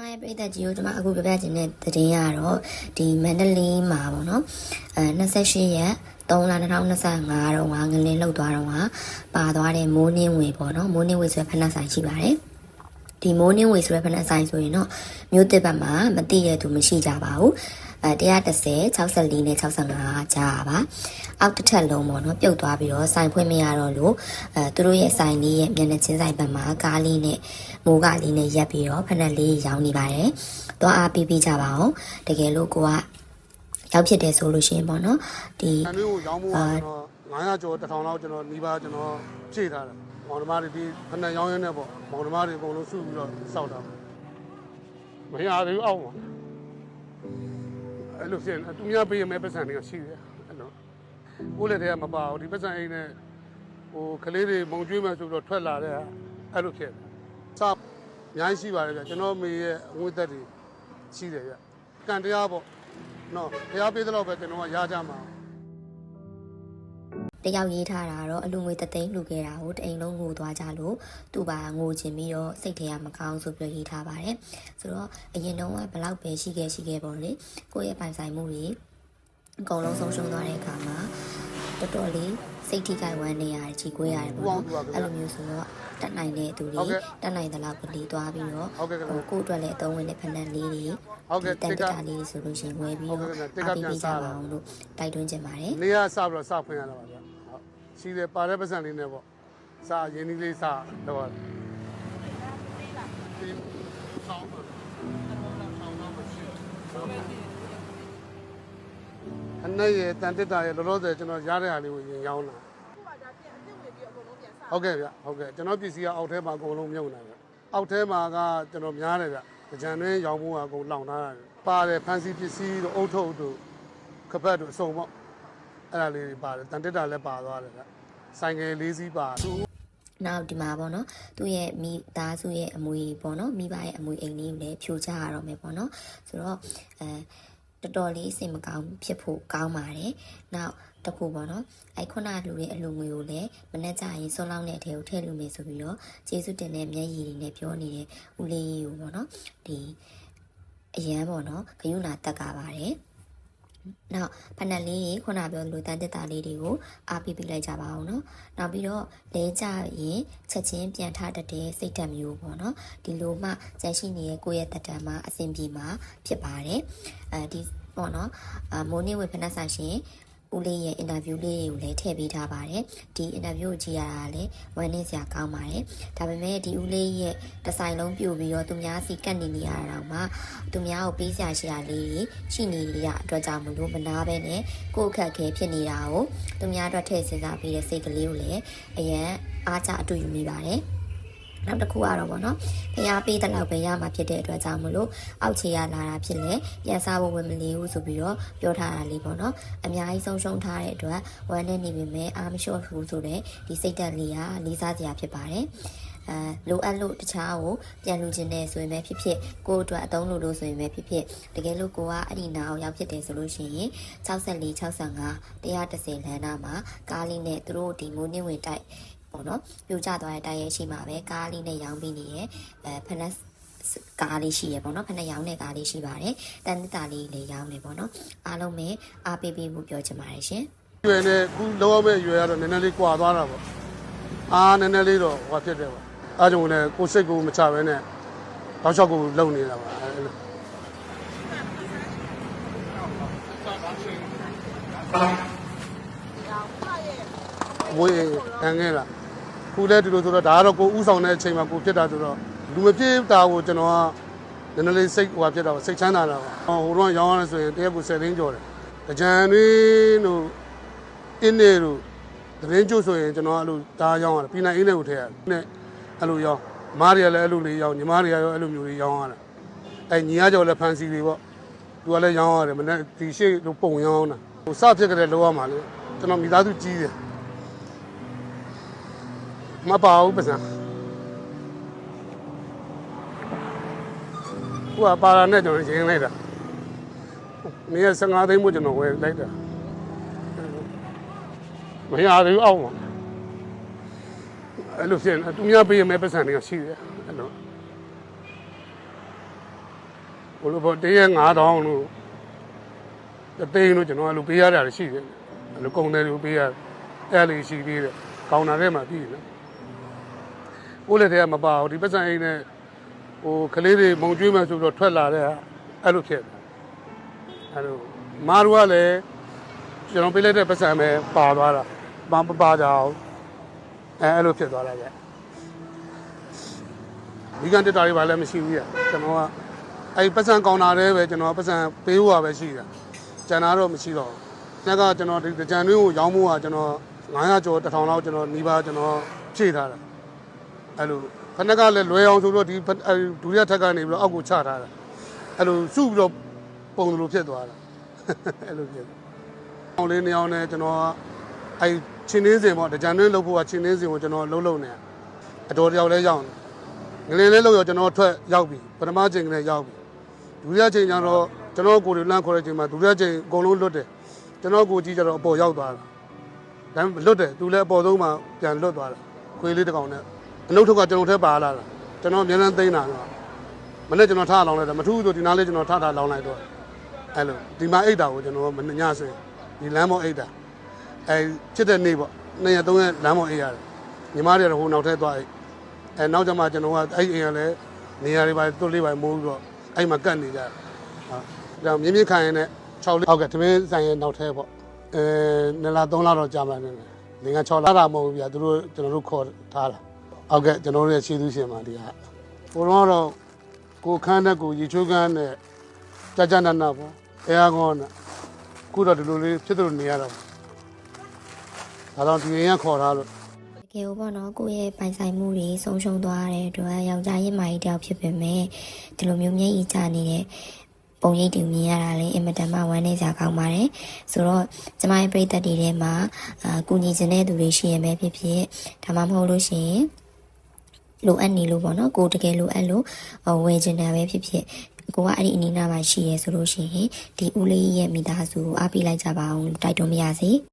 မရဲ့ပြည်သက်ကြီးကိုကျွန်မအခုပြပြချင်တဲ့သတင်းရတော့ဒီမန္တလေးမှာပေါ့နော်အဲ28ရက်3လ2025တော့ငါငလင်းလောက်သွားတော့ဟာပါသွားတဲ့မိုးနှင်းဝေပေါ့နော်မိုးနှင်းဝေဆိုတဲ့ဖက်နှက်ဆိုင်ရှိပါတယ်ဒီမိုးနှင်းဝေဆိုတဲ့ဖက်နှက်ဆိုင်ဆိုရင်တော့မြို့တစ်ဘက်မှာမတိရသူမရှိကြပါဘူးအဲ 130 64နဲ့65ကြားပါအောက်တစ်ထက်လုံးပေါ့နော်ပြုတ်သွားပြီးတော့ဆိုင်ဖွင့်မရတော့လို့အဲသူတို့ရဲ့ဆိုင်လေးရဲ့မျက်နှာချင်းဆိုင်ဘက်မှာကားလေးနဲ့မိုးကလေးနဲ့ရက်ပြီးတော့ဖက်နှက်လေးရောင်းနေပါတယ်သွားအားပေးပေးကြပါအောင်တကယ်လို့ကိုကရောက်ဖြစ်တယ်ဆိုလို့ရှိရင်ပေါ့နော်ဒီအမျိုးကိုရောင်းဖို့ကကျွန်တော်900ကျော်1000လောက်ကျွန်တော်နီးပါးကျွန်တော်ဖြည့်ထားတယ်မောင်နှမတွေဒီဖက်နဲ့ရောင်းရင်းနဲ့ပေါ့မောင်နှမတွေအကုန်လုံးစုပြီးတော့စောက်တာမရသေးဘူးအောက်မှာ အဲ့လိုဖြစ်နေသူများပေးရမယ့်ပတ်စံတွေကရှိတယ်အဲ့လိုကိုယ်လည်းတည်းကမပါဘူးဒီပတ်စံအိမ်နဲ့ဟိုကလေးတွေမုံကျွေးမှဆိုပြီးတော့ထွက်လာတဲ့အဲ့လိုဖြစ်တယ်စအများကြီးရှိပါတယ်ဗျကျွန်တော်မေရဲ့အငွေသက်တွေရှိတယ်ဗျကံတရားပေါ့နော်တရားပေးတဲ့လောက်ပဲကျွန်တော်ကရကြမှာ တယောက်ရေးထားတာကတော့အလူငွေတသိန်းလှူခဲ့တာကိုတအိမ်လုံးငိုသွားကြလို့သူ့ပါငိုချင်ပြီးတော့စိတ်ထဲကမကောင်းဆိုပြီးရေးထားပါတယ်ဆိုတော့အရင်တုန်းကဘလောက်ပဲရှိခဲ့ရှိခဲ့ပေါ့လေကိုယ့်ရဲ့ပိုင်ဆိုင်မှုတွေအကုန်လုံးဆုံးရှုံးသွားတဲ့အခါမှာတော်တော်လေးစိတ်ထိခိုက်ဝမ်းနေရတယ်ကြီးကွေးရတယ်ပေါ့နော်အဲ့လိုမျိုးဆိုတော့တက်နိုင်တဲ့သူတွေတက်နိုင်တဲ့လောက်ကလေးသွားပြီးတော့ဟုတ်ကဲ့ကဲ့ဟိုကိုယ့်အတွက်လည်းအသုံးဝင်တဲ့ဖက်နက်လေးတွေဟုတ်ကဲ့တန်တတက်ကတာလေးတွေဆိုလို့ရှိရင်ဝယ်ပြီးဟုတ်တော့ကဲ့တက်ကအားပေးပြန်ပေးကြစားပါတာအောင်လို့တိုက်တွန်းချင်ပါတယ်နေရစပြီးတော့စဖွင့်ရတာပါဗျဟုတ် ရှိတယ်ပါတဲ့ပတ်စံလေးနဲ့ပေါ့စာရင်းနှီးလေးစာတော့ဒီဆောင်းပါအနက်ရဲ့တန်တက်တာရဲ့လောလောဆယ်ကျွန်တော်ရတဲ့ဟာလေးကိုရင်ရောင်းတာဟုတ်ကဲ့ဗျဟုတ်ကဲ့ကျွန်တော်ပစ္စည်းကအောက်ထဲမှာအကုန်လုံးမြုပ်နေတယ်အောက်ထဲမှာကကျွန်တော်များတယ်ဗျကြံတွင်းရောင်းဖို့ကအကုန်လောင်ထားတယ်ပါတယ်ဖန်စီပစ္စည်းတို့အုတ်ထုပ်တို့ခပတ်တို့အစုံပေါ့ အဲ့ဒါလေးတွေပါတယ်တန်တက်တာလည်းပါသွားတယ်ဗျဆိုင်ကယ်လေးစီးပါနောက်ဒီမှာပေါ့နော်သူ့ရဲ့မိသားစုရဲ့အမွေပေါ့နော်မိဘရဲ့အမွေအိမ်လေးကိုလည်းဖြိုချရတော့မယ်ပေါ့နော်ဆိုတော့အဲတော်တော်လေးစိတ်မကောင်းဖြစ်ဖို့ကောင်းပါတယ်နောက်တစ်ခုပေါ့နော်အဲခုနလူရဲ့အလူငွေကိုလည်းမနေ့ကျရင်ဆွလောင်းတဲ့အထဲကိုထည့်လို့မယ်ဆိုပြီးတော့ကျေးဇူးတင်တဲ့မျက်ရည်တွေနဲ့ပြောနေတဲ့ဦးလေးကိုပေါ့နော်ဒီအရန်ပေါ့နော်ဂယုဏတက်ကပါတယ် နောက်ဖနက်လေးတွေခုနပြောလိုတန်တက်တာလေးတွေကိုအားပေးပေးလိုက်ကြပါအောင်နော်။နောက်ပြီးတော့လဲကြရင်ချက်ချင်းပြန်ထတတ်တဲ့စိတ်ဓာတ်မျိုးပေါ့နော်။ဒီလိုမှကြန့်ရှိနေတဲ့ကိုယ့်ရဲ့တက်တံမှာအဆင်ပြေမှာဖြစ်ပါတယ်။အဲဒီပေါ့နော်။အမိုးနေဝေဖနက်ဆိုင်ရှင် ဦးလေးရဲ့အင်တာဗျူးလေးတွေကိုလည်းထည့်ပေးထားပါတယ်ဒီအင်တာဗျူးကိုကြည့်ရတာလည်းဝမ်းနည်းစရာကောင်းပါတယ်ဒါပေမဲ့ဒီဦးလေးရဲ့ဒီဇိုင်းလုံးပြုတ်ပြီးတော့သူများစီကတ်နေနေရတာတော့မှသူများကိုပေးစရာရှိတာလေးတွေရှိနေရအတွက်ကြောင့်မလို့မနာပဲနဲ့ကိုယ့်အခက်အခဲဖြစ်နေတာကိုသူများအတွက်ထည့်စဉ်းစားပေးတဲ့စိတ်ကလေးကိုလည်းအရန်အားကြအတူယူမိပါတယ် နောက်တစ်ခုကတော့ဗောနော်ဖျားပေးတဲ့လောက်ပဲရမှာဖြစ်တဲ့အတွက်ကြောင့်မလို့အောက်ခြေရလာတာဖြစ်လေပြန်စားဖို့ဝင်မလေးဘူးဆိုပြီးတော့ပြောထားတာလေးပေါ့နော်အများကြီးဆုံးရှုံးထားတဲ့အတွက်ဝမ်းနဲ့နေပေမဲ့အာမလျှော့ဘူးဆိုတဲ့ဒီစိတ်ဓာတ်လေးကလေးစားစရာဖြစ်ပါတယ်အဲလိုအပ်လို့တခြားကိုပြန်လူခြင်းနဲ့ဆိုရင်ပဲဖြစ်ဖြစ်ကိုယ့်အတွက်အသုံးလို့လို့ဆိုရင်ပဲဖြစ်ဖြစ်တကယ်လို့ကိုကအဲ့ဒီနာအောင်ရောက်ဖြစ်တယ်ဆိုလို့ရှိရင်64 65 130လမ်းနာမှာကားလေးနဲ့သူတို့ဒီမိုးနှင်းဝင်တိုက် ပေါ့နော်ပြိုကျသွားတဲ့တိုက်ရဲ့ရှိမှာပဲကားလေးနဲ့ရောင်းပြီးနေရဲ့အဲဖနက်ကားလေးရှိရပေါ့နော်ဖနက်ရောင်းတဲ့ကားလေးရှိပါတယ်တန်တတာလေးလည်းရောင်းနေပေါ့နော်အားလုံးပဲအားပေးပေးမှုပြောချင်ပါတယ်ရှင်ရွယ်နဲ့ခုလောရမဲ့ရွယ်ကတော့နည်းနည်းလေးကွာသွားတာပေါ့အားနည်းနည်းလေးတော့ဟောဖြစ်တယ်ပေါ့အားကြောင့်လည်းကိုယ်စိတ်ကိုမချဘဲနဲ့တောက်လျှောက်ကိုလုံနေတာပါအဲ့လိုဝေးခံခဲ့လား ခုလည်းဒီလိုဆိုတော့ဒါကတော့ကိုဥဆောင်တဲ့အချိန်မှာကိုဖြစ်တာဆိုတော့လူမဖြစ်တာကိုကျွန်တော်ကနည်းနည်းလေးစိတ်ဟိုဖြစ်တာပေါ့စိတ်ချမ်းသာတာပေါ့ဟိုတော့ရောင်းရလဲဆိုရင်တရက်ကို10သိန်းကျော်တယ်ကြံတွင်းတို့တင်းနေတို့သတင်းကျုပ်ဆိုရင်ကျွန်တော်အဲ့လိုဒါရောင်းရတယ်ပြည်နိုင်အင်းလေးကိုထည့်ရတယ်နဲ့အဲ့လိုရောင်းမားတွေကလည်းအဲ့လိုလေးရောင်းညီမတွေကရောအဲ့လိုမျိုးလေးရောင်းရတာအဲ့ညီကကြော်လည်းဖန်စီတွေပေါ့သူကလည်းရောင်းရတယ်မနေ့ဒီရှိလို့ပုံရောင်းတာဟိုစဖြစ်ကြတဲ့လောရမှာလေကျွန်တော်မိသားစုကြီးတယ် မပါဘူးပစံဟိုကပါလာနဲ့ကျွန်တော်ရင်းလိုက်တာနေရ15သိန်းမို့ကျွန်တော်ဝယ်လိုက်တာမရသေးဘူးအောက်မှာအဲ့လိုဖြစ်နေသူများပေးရမယ့်ပတ်စံတွေကရှိတယ်အဲ့လိုဟိုလိုပေါ့တရက်9000လို့တသိန်းလို့ကျွန်တော်အဲ့လိုပေးရတာရှိတယ်အဲ့လိုကုန်တယ်လို့ပေးရအဲ့လိုရှိသေးတယ်ကောင်းတာထဲမှာပြီးတယ် ကိုလည်းတည်းကမပါဘူးဒီပတ်စံအိမ်နဲ့ဟိုကလေးတွေမုံကျွေးမှဆိုတော့ထွက်လာတဲ့အဲ့လိုဖြစ်တယ်အဲ့လိုမားတို့ကလည်းကျွန်တော်ပေးလိုက်တဲ့ပတ်စံပဲပါသွားတာမမပါကြအောင်အဲအဲ့လိုဖြစ်သွားတာကြဒီကန်တက်တာတွေဘာလည်းမရှိဘူးရကျွန်တော်ကအဲ့ပတ်စံကောင်တာတွေပဲကျွန်တော်ပတ်စံပေးဖို့ပဲရှိတာကျန်တာတော့မရှိတော့ဘူးညကကျွန်တော်ဒီကြံတွင်းကိုရောင်းဖို့ကကျွန်တော်900ကျော်1000လောက်ကျွန်တော်နှီးပါကျွန်တော်ဖြည့်ထားတာ အဲ့လိုခဏကလည်းလွယ်အောင်ဆိုတော့ဒီဒုတိယထက်ကနေပြီးတော့အောက်ကိုချထားတာအဲ့လိုစုပြီးတော့ပုံလိုဖြစ်သွားတာအဲ့လိုဖြစ်အောင်လေးနေအောင်နဲ့ကျွန်တော်ကအဲချင်းနှင်းစင်ပေါ့ကြံတွင်းလုပ်ဖို့ကချင်းနှင်းစင်ကိုကျွန်တော်လှုပ်လှုပ်နေအတော်တယောက်လဲရောက်နေငလင်းလေးလောက်ရောကျွန်တော်ထွက်ရောက်ပြီပထမချိန်ကလေးရောက်ပြီဒုတိယချိန်ကျတော့ကျွန်တော်ကိုယ်တွေလန့်ခေါ်တဲ့ချိန်မှာဒုတိယချိန်အကုန်လုံးလွတ်တယ်ကျွန်တော်ကိုကြီးကျတော့အပေါ်ရောက်သွားတာဒါပေမဲ့လွတ်တယ်သူလည်းအပေါ်ဆုံးမှပြန်လွတ်သွားတာခွေးလေးတစ်ကောင်နဲ့ အနှုတ်ထုပ်ကကျွန်တော်ထဲပါလာတာကျွန်တော်အများနဲ့သိမ်းတာတော့မနေ့ကျွန်တော်ထားလောင်းလိုက်တယ်မထူးဆိုဒီနားလေးကျွန်တော်ထားထားလောင်းလိုက်တော့အဲ့လိုဒီမှာအိတ်တာကိုကျွန်တော်မညစင်ဒီလမ်းပေါ်အိတ်တာအဲဖြစ်တဲ့နေ့ပေါ့နှစ်ရက်သုံးရက်လမ်းပေါ်အိတ်ရတယ်ညီမတွေကတော့ဟိုနောက်ထပ်သွားအိတ်အဲနောက်ကျမှကျွန်တော်ကအဲ့အိမ်ကလည်းနေရာတွေပါတွတ်လေးပါမိုးပြီးတော့အဲ့မှာကတ်နေကြတယ်ဟုတ်ဒါမြင်းမြင့်ခံရင်နဲ့6လေးဟုတ်ကဲ့တမင်းဆိုင်ရဲ့နောက်ထပ်ပေါ့အဲနှစ်လသုံးလတော့ကြာမှနေတယ်ငါ6လတာမဟုတ်ဘူးဗျာသူတို့ကျွန်တော်တို့ခေါ်ထားတာ ဟုတ်ကဲ့ကျွန်တော်တို့ရဲ့ခြေသူရှင်ပါဒီကဟိုတော့တော့ကိုခန်းနဲ့ကိုရေချိုးခန်းနဲ့ကြာကြာနာနာပေါ့အဲအားကောနဲ့ခုတော့ဒီလိုလေးဖြစ်သလိုနေရတာဒါတော့ဒီရင်ကခေါ်ထားလို့တကယ်လို့ပေါ့နော်ကိုယ့်ရဲ့ပိုင်ဆိုင်မှုတွေဆုံးရှုံးသွားတဲ့အတွက်ယောက်ျားရင်မကြီးတယောက်ဖြစ်ပေမဲ့ဒီလိုမျိုးမျက်ရည်ကျနေတဲ့ပုံရိပ်တွေမြင်ရတာလည်းအင်မတန်မှဝမ်းနည်းစရာကောင်းပါတယ်ဆိုတော့ကျမရဲ့ပရိသတ်တွေထဲမှာအာကုညီခြင်းတဲ့သူတွေရှိရမယ်ဖြစ်ဖြစ်ဒါမှမဟုတ်လို့ရှိရင် လိုအပ်နေလို့ပေါ့နော်ကိုတကယ်လိုအပ်လို့ဟိုဝယ်ချင်တာပဲဖြစ်ဖြစ်ကိုကအဲ့ဒီအနီးနားမှာရှိရဲဆိုလို့ရှိရင်ဒီဦးလေးရဲ့မိသားစုကိုအားပေးလိုက်ကြပါအောင်တိုက်တွန်းပါရစေ